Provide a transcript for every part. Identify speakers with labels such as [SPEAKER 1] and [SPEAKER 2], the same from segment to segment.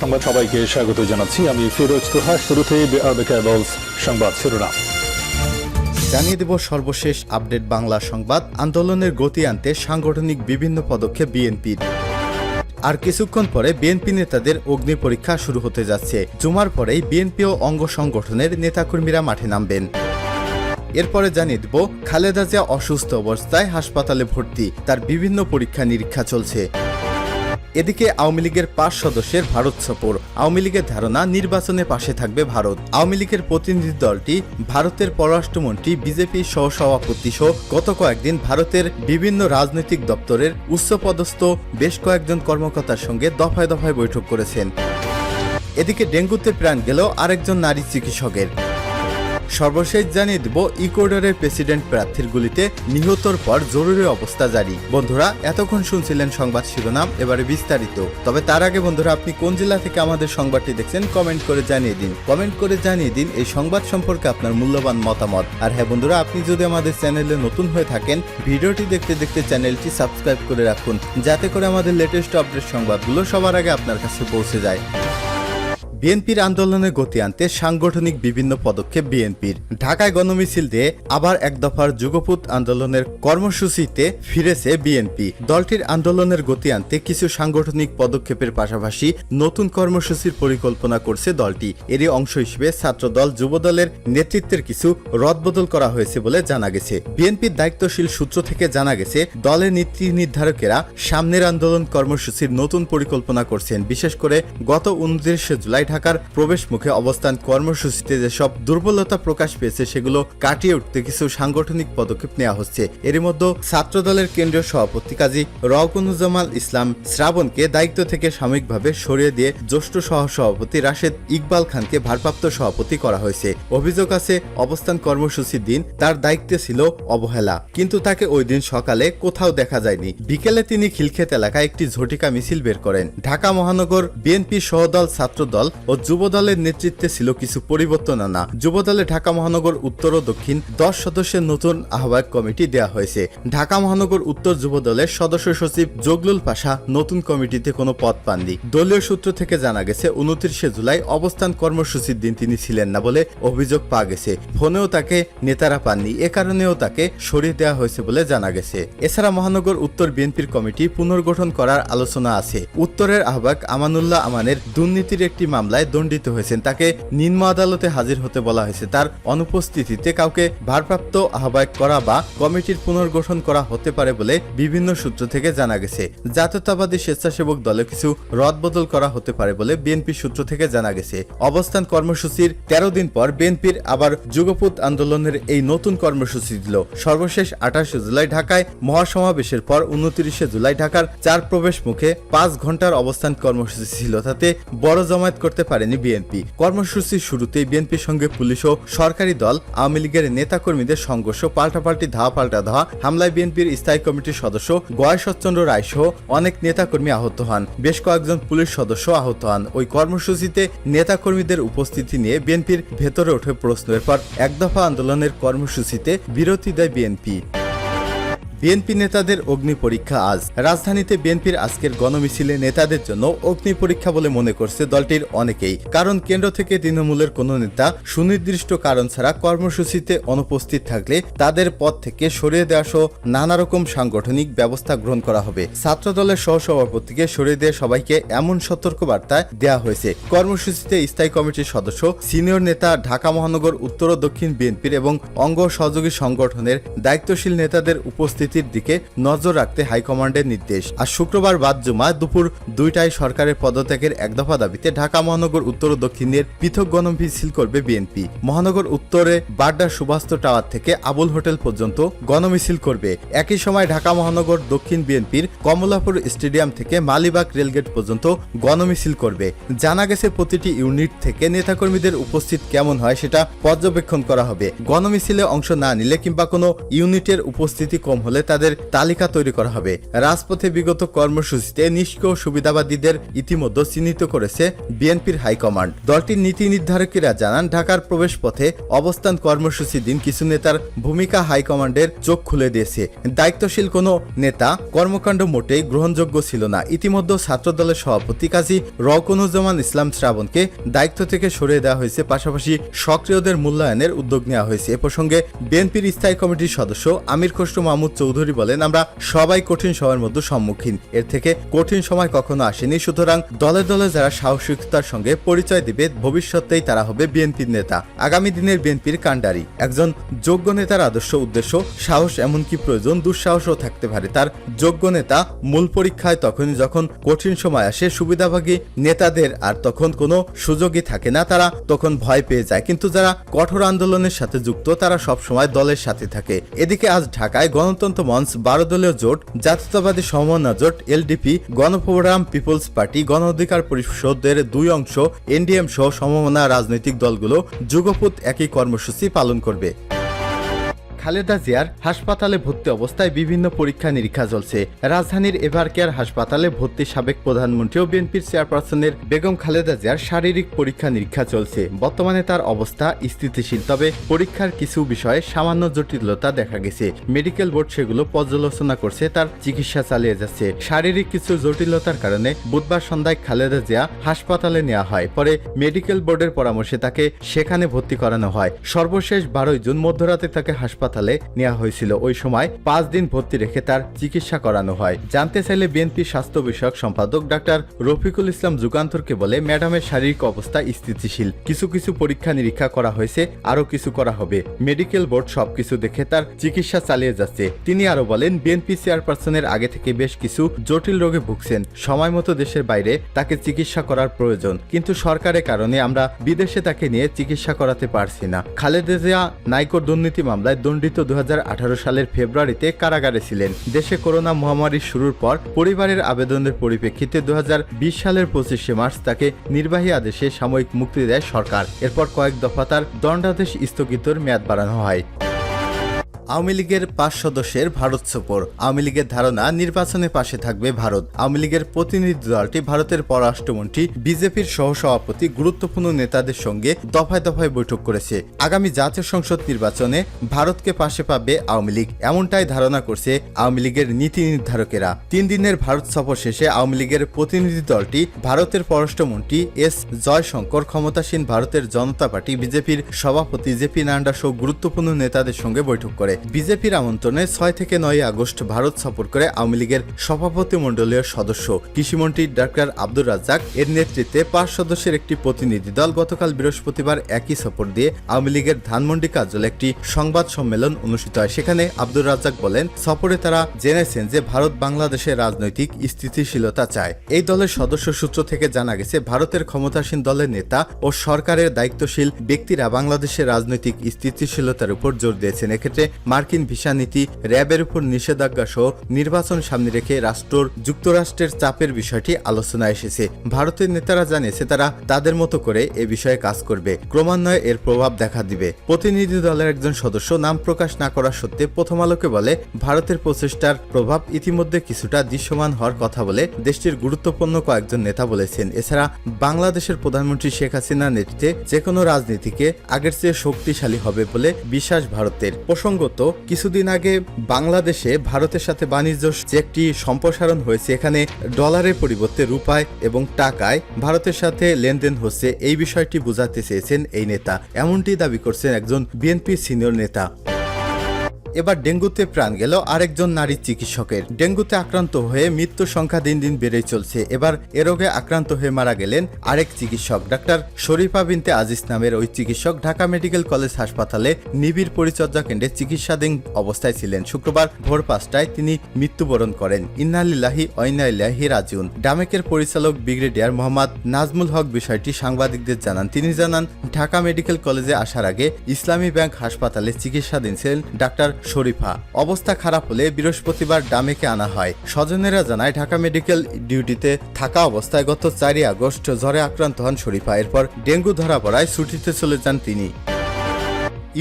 [SPEAKER 1] সংবাদ সবাইকে স্বাগত জানাচ্ছি আমি ফিরোজ তোহা শুরুতে সংবাদ শিরোনাম
[SPEAKER 2] জানিয়ে দেব সর্বশেষ আপডেট বাংলা সংবাদ আন্দোলনের গতি আনতে সাংগঠনিক বিভিন্ন পদক্ষেপ বিএনপির আর কিছুক্ষণ পরে বিএনপি নেতাদের অগ্নি পরীক্ষা শুরু হতে যাচ্ছে জুমার পরেই বিএনপি ও অঙ্গ সংগঠনের নেতাকর্মীরা মাঠে নামবেন এরপরে জানিয়ে দেব খালেদা জিয়া অসুস্থ অবস্থায় হাসপাতালে ভর্তি তার বিভিন্ন পরীক্ষা নিরীক্ষা চলছে এদিকে আওয়ামী লীগের পাঁচ সদস্যের ভারত সফর আওয়ামী লীগের ধারণা নির্বাচনে পাশে থাকবে ভারত আওয়ামী লীগের প্রতিনিধি দলটি ভারতের পররাষ্ট্রমন্ত্রী বিজেপির সহসভাপতি সহ গত কয়েকদিন ভারতের বিভিন্ন রাজনৈতিক দপ্তরের উচ্চপদস্থ বেশ কয়েকজন কর্মকর্তার সঙ্গে দফায় দফায় বৈঠক করেছেন এদিকে ডেঙ্গুতে প্রাণ গেল আরেকজন নারী চিকিৎসকের সর্বশেষ জানিয়ে দেব ইকুয়েডরের প্রেসিডেন্ট প্রার্থীর গুলিতে নিহতর পর জরুরি অবস্থা জারি বন্ধুরা এতক্ষণ শুনছিলেন সংবাদ শিরোনাম এবারে বিস্তারিত তবে তার আগে বন্ধুরা আপনি কোন জেলা থেকে আমাদের সংবাদটি দেখছেন কমেন্ট করে জানিয়ে দিন কমেন্ট করে জানিয়ে দিন এই সংবাদ সম্পর্কে আপনার মূল্যবান মতামত আর হ্যাঁ বন্ধুরা আপনি যদি আমাদের চ্যানেলে নতুন হয়ে থাকেন ভিডিওটি দেখতে দেখতে চ্যানেলটি সাবস্ক্রাইব করে রাখুন যাতে করে আমাদের লেটেস্ট আপডেট সংবাদগুলো সবার আগে আপনার কাছে পৌঁছে যায় বিএনপির আন্দোলনে গতি আনতে সাংগঠনিক বিভিন্ন পদক্ষেপ বিএনপির ঢাকায় গণমিছিল দিয়ে আবার এক দফার যুগপুত আন্দোলনের কর্মসূচিতে ফিরেছে বিএনপি দলটির আন্দোলনের গতি আনতে কিছু সাংগঠনিক পদক্ষেপের পাশাপাশি নতুন কর্মসূচির পরিকল্পনা করছে দলটি এরই অংশ হিসেবে ছাত্রদল যুবদলের নেতৃত্বের কিছু রদবদল করা হয়েছে বলে জানা গেছে বিএনপির দায়িত্বশীল সূত্র থেকে জানা গেছে দলের নীতি নির্ধারকেরা সামনের আন্দোলন কর্মসূচির নতুন পরিকল্পনা করছেন বিশেষ করে গত উনত্রিশে জুলাই ঢাকার প্রবেশ মুখে অবস্থান কর্মসূচিতে যেসব দুর্বলতা প্রকাশ পেয়েছে সেগুলো কাটিয়ে উঠতে কিছু সাংগঠনিক পদক্ষেপ নেওয়া হচ্ছে এর মধ্যে ছাত্র দলের কেন্দ্রীয় সভাপতি কাজী রকুনুজামাল ইসলাম শ্রাবণকে দায়িত্ব থেকে সাময়িকভাবে সরিয়ে দিয়ে জ্যেষ্ঠ সহ সভাপতি রাশেদ ইকবাল খানকে ভারপ্রাপ্ত সভাপতি করা হয়েছে অভিযোগ আছে অবস্থান কর্মসূচির দিন তার দায়িত্বে ছিল অবহেলা কিন্তু তাকে ওই দিন সকালে কোথাও দেখা যায়নি বিকেলে তিনি খিলক্ষেত এলাকায় একটি ঝটিকা মিছিল বের করেন ঢাকা মহানগর বিএনপি সহদল ছাত্রদল ও যুবদলের নেতৃত্বে ছিল কিছু পরিবর্তন আনা যুবদলে ঢাকা মহানগর উত্তর ও দক্ষিণ দশ সদস্যের নতুন আহ্বায়ক কমিটি দেয়া হয়েছে ঢাকা মহানগর উত্তর যুবদলের সদস্য সচিব জগলুল পাশা নতুন কমিটিতে কোনো পদ পাননি দলীয় সূত্র থেকে জানা গেছে উনত্রিশে জুলাই অবস্থান কর্মসূচির দিন তিনি ছিলেন না বলে অভিযোগ পাওয়া গেছে ফোনেও তাকে নেতারা পাননি এ কারণেও তাকে সরিয়ে দেওয়া হয়েছে বলে জানা গেছে এছাড়া মহানগর উত্তর বিএনপির কমিটি পুনর্গঠন করার আলোচনা আছে উত্তরের আহ্বায়ক আমানুল্লাহ আমানের দুর্নীতির একটি মামলা মামলায় দণ্ডিত হয়েছেন তাকে নিম্ন আদালতে হাজির হতে বলা হয়েছে তার অনুপস্থিতিতে কাউকে ভারপ্রাপ্ত আহ্বায়ক করা বা কমিটির পুনর্গঠন করা হতে পারে বলে বিভিন্ন সূত্র থেকে জানা গেছে জাতীয়তাবাদী স্বেচ্ছাসেবক দলে কিছু রদবদল করা হতে পারে বলে বিএনপি সূত্র থেকে জানা গেছে অবস্থান কর্মসূচির তেরো দিন পর বিএনপির আবার যুগপুত আন্দোলনের এই নতুন কর্মসূচি দিল সর্বশেষ আঠাশে জুলাই ঢাকায় মহাসমাবেশের পর উনত্রিশে জুলাই ঢাকার চার প্রবেশ মুখে পাঁচ ঘন্টার অবস্থান কর্মসূচি ছিল তাতে বড় জমায়েত করতে করতে পারেনি বিএনপি কর্মসূচির শুরুতেই বিএনপির সঙ্গে পুলিশ ও সরকারি দল আওয়ামী লীগের নেতা কর্মীদের সংঘর্ষ পাল্টাপাল্টি ধাওয়া পাল্টা ধাওয়া হামলায় বিএনপির স্থায়ী কমিটির সদস্য গয় সচন্দ্র রায় সহ অনেক নেতাকর্মী আহত হন বেশ কয়েকজন পুলিশ সদস্য আহত হন ওই কর্মসূচিতে নেতাকর্মীদের উপস্থিতি নিয়ে বিএনপির ভেতরে ওঠে প্রশ্ন এরপর এক দফা আন্দোলনের কর্মসূচিতে বিরতি দেয় বিএনপি বিএনপি নেতাদের অগ্নি পরীক্ষা আজ রাজধানীতে বিএনপির আজকের গণমিছিলে নেতাদের জন্য অগ্নি পরীক্ষা বলে মনে করছে দলটির অনেকেই কারণ কেন্দ্র থেকে তৃণমূলের কোনো নেতা সুনির্দিষ্ট কারণ ছাড়া কর্মসূচিতে অনুপস্থিত থাকলে তাদের পদ থেকে সরিয়ে দেওয়া সহ নানা রকম সাংগঠনিক ব্যবস্থা গ্রহণ করা হবে ছাত্র দলের সহসভাপতিকে সরিয়ে দিয়ে সবাইকে এমন সতর্কবার্তা দেওয়া হয়েছে কর্মসূচিতে স্থায়ী কমিটির সদস্য সিনিয়র নেতা ঢাকা মহানগর উত্তর ও দক্ষিণ বিএনপির এবং অঙ্গ সহযোগী সংগঠনের দায়িত্বশীল নেতাদের উপস্থিত পরিস্থিতির দিকে নজর রাখতে হাইকমান্ডের নির্দেশ আর শুক্রবার বাদ জুমা দুপুর দুইটায় সরকারের পদত্যাগের এক দফা দাবিতে ঢাকা মহানগর উত্তর ও দক্ষিণের পৃথক গণ মিছিল করবে বিএনপি মহানগর উত্তরে বাড্ডা সুভাষ টাওয়ার থেকে আবুল হোটেল পর্যন্ত গণমিছিল করবে একই সময় ঢাকা মহানগর দক্ষিণ বিএনপির কমলাপুর স্টেডিয়াম থেকে মালিবাগ রেলগেট পর্যন্ত গণমিছিল করবে জানা গেছে প্রতিটি ইউনিট থেকে নেতাকর্মীদের উপস্থিত কেমন হয় সেটা পর্যবেক্ষণ করা হবে গণমিছিলে অংশ না নিলে কিংবা কোনো ইউনিটের উপস্থিতি কম হলে বলে তাদের তালিকা তৈরি করা হবে রাজপথে বিগত কর্মসূচিতে নিষ্ক্রিয় সুবিধাবাদীদের ইতিমধ্যে চিহ্নিত করেছে বিএনপির হাইকমান্ড দলটির নীতি নির্ধারকেরা জানান ঢাকার প্রবেশ পথে অবস্থান কর্মসূচি দিন কিছু নেতার ভূমিকা হাইকমান্ডের চোখ খুলে দিয়েছে দায়িত্বশীল কোনো নেতা কর্মকাণ্ড মোটেই গ্রহণযোগ্য ছিল না ইতিমধ্যে ছাত্রদলের সভাপতি কাজী রকনুজ্জামান ইসলাম শ্রাবণকে দায়িত্ব থেকে সরিয়ে দেওয়া হয়েছে পাশাপাশি সক্রিয়দের মূল্যায়নের উদ্যোগ নেওয়া হয়েছে এ প্রসঙ্গে বিএনপির স্থায়ী কমিটির সদস্য আমির খসরু মাহমুদ চৌধুরী চৌধুরী বলেন আমরা সবাই কঠিন সময়ের মধ্যে সম্মুখীন এর থেকে কঠিন সময় কখনো আসেনি সুতরাং দলে দলে যারা সাহসিকতার সঙ্গে পরিচয় দিবে ভবিষ্যতেই তারা হবে বিএনপির নেতা আগামী দিনের বিএনপির কাণ্ডারি একজন যোগ্য নেতার আদর্শ উদ্দেশ্য সাহস এমনকি প্রয়োজন দুঃসাহসও থাকতে পারে তার যোগ্য নেতা মূল পরীক্ষায় তখনই যখন কঠিন সময় আসে সুবিধাভাগী নেতাদের আর তখন কোনো সুযোগই থাকে না তারা তখন ভয় পেয়ে যায় কিন্তু যারা কঠোর আন্দোলনের সাথে যুক্ত তারা সবসময় দলের সাথে থাকে এদিকে আজ ঢাকায় গণতন্ত্র যুগান্ত মঞ্চ বারো দলীয় জোট জাতীয়তাবাদী সমন্বয় জোট এলডিপি গণফোরাম পিপলস পার্টি গণ অধিকার পরিষদের দুই অংশ এনডিএম সহ সমমনা রাজনৈতিক দলগুলো যুগপুত একই কর্মসূচি পালন করবে খালেদা জিয়ার হাসপাতালে ভর্তি অবস্থায় বিভিন্ন পরীক্ষা নিরীক্ষা চলছে রাজধানীর এভার কেয়ার হাসপাতালে ভর্তি সাবেক প্রধানমন্ত্রী ও বিএনপির চেয়ারপারসনের বেগম খালেদা জিয়ার শারীরিক পরীক্ষা নিরীক্ষা চলছে বর্তমানে তার অবস্থা স্থিতিশীল তবে পরীক্ষার কিছু বিষয়ে সামান্য জটিলতা দেখা গেছে মেডিকেল বোর্ড সেগুলো পর্যালোচনা করছে তার চিকিৎসা চালিয়ে যাচ্ছে শারীরিক কিছু জটিলতার কারণে বুধবার সন্ধ্যায় খালেদা জিয়া হাসপাতালে নেওয়া হয় পরে মেডিকেল বোর্ডের পরামর্শে তাকে সেখানে ভর্তি করানো হয় সর্বশেষ বারোই জুন মধ্যরাতে তাকে হাসপাতাল হাসপাতালে নেওয়া হয়েছিল ওই সময় পাঁচ দিন ভর্তি রেখে তার চিকিৎসা করানো হয় জানতে চাইলে বিএনপি স্বাস্থ্য বিষয়ক সম্পাদক ডাক্তার রফিকুল ইসলাম যুগান্তরকে বলে ম্যাডামের শারীরিক অবস্থা স্থিতিশীল কিছু কিছু পরীক্ষা নিরীক্ষা করা হয়েছে আরও কিছু করা হবে মেডিকেল বোর্ড সবকিছু দেখে তার চিকিৎসা চালিয়ে যাচ্ছে তিনি আরও বলেন বিএনপি চেয়ারপারসনের আগে থেকে বেশ কিছু জটিল রোগে ভুগছেন সময় মতো দেশের বাইরে তাকে চিকিৎসা করার প্রয়োজন কিন্তু সরকারের কারণে আমরা বিদেশে তাকে নিয়ে চিকিৎসা করাতে পারছি না খালেদা নাইকোর দুর্নীতি মামলায় দণ্ডিত দু সালের ফেব্রুয়ারিতে কারাগারে ছিলেন দেশে করোনা মহামারী শুরুর পর পরিবারের আবেদনের পরিপ্রেক্ষিতে দু সালের পঁচিশে মার্চ তাকে নির্বাহী আদেশে সাময়িক মুক্তি দেয় সরকার এরপর কয়েক দফা তার দণ্ডাদেশ স্থগিতর মেয়াদ বাড়ানো হয় আওয়ামী লীগের পাঁচ সদস্যের ভারত সফর আওয়ামী লীগের ধারণা নির্বাচনে পাশে থাকবে ভারত আওয়ামী লীগের প্রতিনিধি দলটি ভারতের পররাষ্ট্রমন্ত্রী বিজেপির সহসভাপতি গুরুত্বপূর্ণ নেতাদের সঙ্গে দফায় দফায় বৈঠক করেছে আগামী জাতীয় সংসদ নির্বাচনে ভারতকে পাশে পাবে আওয়ামী লীগ এমনটাই ধারণা করছে আওয়ামী লীগের নীতি নির্ধারকেরা তিন দিনের ভারত সফর শেষে আওয়ামী লীগের প্রতিনিধি দলটি ভারতের পররাষ্ট্রমন্ত্রী এস জয়শঙ্কর ক্ষমতাসীন ভারতের জনতা পার্টি বিজেপির সভাপতি জেপি নান্ডা সহ গুরুত্বপূর্ণ নেতাদের সঙ্গে বৈঠক করে বিজেপির আমন্ত্রণে ছয় থেকে নয় আগস্ট ভারত সফর করে আওয়ামী লীগের সভাপতিমণ্ডলীয় সদস্য কৃষিমন্ত্রী ডাক্তার আব্দুর রাজ্জাক এর নেতৃত্বে পাঁচ সদস্যের একটি প্রতিনিধি দল গতকাল বৃহস্পতিবার একই সফর দিয়ে আওয়ামী লীগের ধানমন্ডি কার্যালয়ে একটি সংবাদ সম্মেলন অনুষ্ঠিত হয় সেখানে আব্দুর রাজ্জাক বলেন সফরে তারা জেনেছেন যে ভারত বাংলাদেশের রাজনৈতিক স্থিতিশীলতা চায় এই দলের সদস্য সূত্র থেকে জানা গেছে ভারতের ক্ষমতাসীন দলের নেতা ও সরকারের দায়িত্বশীল ব্যক্তিরা বাংলাদেশের রাজনৈতিক স্থিতিশীলতার উপর জোর দিয়েছেন এক্ষেত্রে মার্কিন ভিসা নীতি র্যাবের উপর নিষেধাজ্ঞা সহ নির্বাচন সামনে রেখে রাষ্ট্র যুক্তরাষ্ট্রের চাপের বিষয়টি আলোচনায় এসেছে ভারতের নেতারা জানিয়েছে তারা তাদের মতো করে এ বিষয়ে কাজ করবে ক্রমান্বয়ে এর প্রভাব দেখা দিবে প্রতিনিধি দলের একজন সদস্য নাম প্রকাশ না করা সত্ত্বে প্রথম আলোকে বলে ভারতের প্রচেষ্টার প্রভাব ইতিমধ্যে কিছুটা দৃশ্যমান হওয়ার কথা বলে দেশটির গুরুত্বপূর্ণ কয়েকজন নেতা বলেছেন এছাড়া বাংলাদেশের প্রধানমন্ত্রী শেখ হাসিনার নেতৃত্বে যে কোনো রাজনীতিকে আগের চেয়ে শক্তিশালী হবে বলে বিশ্বাস ভারতের প্রসঙ্গত মতো কিছুদিন আগে বাংলাদেশে ভারতের সাথে বাণিজ্য যে একটি সম্প্রসারণ হয়েছে এখানে ডলারের পরিবর্তে রূপায় এবং টাকায় ভারতের সাথে লেনদেন হচ্ছে এই বিষয়টি বোঝাতে চেয়েছেন এই নেতা এমনটি দাবি করছেন একজন বিএনপি সিনিয়র নেতা এবার ডেঙ্গুতে প্রাণ গেল আরেকজন নারী চিকিৎসকের ডেঙ্গুতে আক্রান্ত হয়ে মৃত্যু সংখ্যা দিন দিন বেড়েই চলছে এবার এ রোগে আক্রান্ত হয়ে মারা গেলেন আরেক চিকিৎসক ডাক্তার শরীফা বিনতে আজিজ নামের ওই চিকিৎসক ঢাকা মেডিকেল কলেজ হাসপাতালে নিবিড় পরিচর্যা কেন্দ্রে চিকিৎসাধীন অবস্থায় ছিলেন শুক্রবার ভোর পাঁচটায় তিনি মৃত্যুবরণ করেন ইন্নালিল্লাহি অইনাল্লাহি রাজিউন ডামেকের পরিচালক ব্রিগেডিয়ার মোহাম্মদ নাজমুল হক বিষয়টি সাংবাদিকদের জানান তিনি জানান ঢাকা মেডিকেল কলেজে আসার আগে ইসলামী ব্যাংক হাসপাতালে চিকিৎসাধীন ছিলেন ডাক্তার শরীফা অবস্থা খারাপ হলে বৃহস্পতিবার ডামেকে আনা হয় স্বজনেরা জানায় ঢাকা মেডিকেল ডিউটিতে থাকা অবস্থায় গত চারই আগস্ট জ্বরে আক্রান্ত হন শরীফা এরপর ডেঙ্গু ধরা পড়ায় ছুটিতে চলে যান তিনি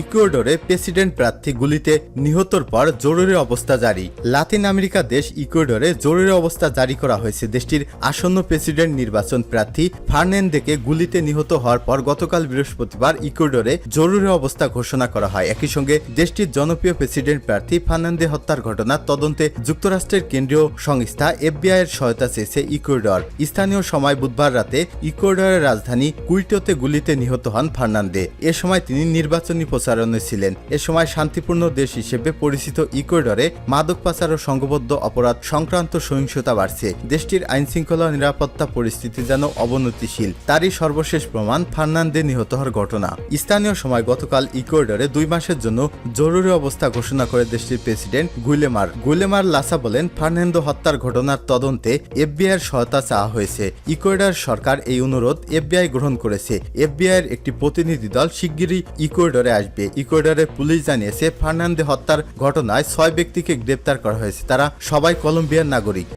[SPEAKER 2] ইকুয়েডরে প্রেসিডেন্ট প্রার্থী গুলিতে নিহতর পর জরুরি অবস্থা জারি লাতিন আমেরিকা দেশ ইকুয়েডরে জরুরি অবস্থা জারি করা হয়েছে দেশটির আসন্ন প্রেসিডেন্ট নির্বাচন প্রার্থী ফার্নেন্দেকে গুলিতে নিহত হওয়ার পর গতকাল বৃহস্পতিবার ইকুয়েডরে জরুরি অবস্থা ঘোষণা করা হয় একই সঙ্গে দেশটির জনপ্রিয় প্রেসিডেন্ট প্রার্থী ফার্নান্দে হত্যার ঘটনা তদন্তে যুক্তরাষ্ট্রের কেন্দ্রীয় সংস্থা এফবিআই এর সহায়তা চেয়েছে ইকুয়েডর স্থানীয় সময় বুধবার রাতে ইকুয়েডরের রাজধানী কুইটোতে গুলিতে নিহত হন ফার্নান্দে এ সময় তিনি নির্বাচনী প্রচার প্রচারণে ছিলেন এ সময় শান্তিপূর্ণ দেশ হিসেবে পরিচিত ইকুয়েডরে মাদক পাচার ও সংঘবদ্ধ অপরাধ সংক্রান্ত সহিংসতা বাড়ছে দেশটির আইন শৃঙ্খলা নিরাপত্তা পরিস্থিতি যেন অবনতিশীল তারই সর্বশেষ প্রমাণ ফার্নান্দে নিহত হওয়ার ঘটনা স্থানীয় সময় গতকাল ইকুয়েডরে দুই মাসের জন্য জরুরি অবস্থা ঘোষণা করে দেশটির প্রেসিডেন্ট গুইলেমার গুইলেমার লাসা বলেন ফার্নান্দো হত্যার ঘটনার তদন্তে এফবিআইয়ের সহায়তা চাওয়া হয়েছে ইকুয়েডর সরকার এই অনুরোধ এফবিআই গ্রহণ করেছে এফবিআইয়ের একটি প্রতিনিধি দল শিগগিরই ইকুয়েডরে আসবে পেয়ে ইকুয়েডরের পুলিশ জানিয়েছে ফার্নান্দে হত্যার ঘটনায় ছয় ব্যক্তিকে গ্রেপ্তার করা হয়েছে তারা সবাই কলম্বিয়ার নাগরিক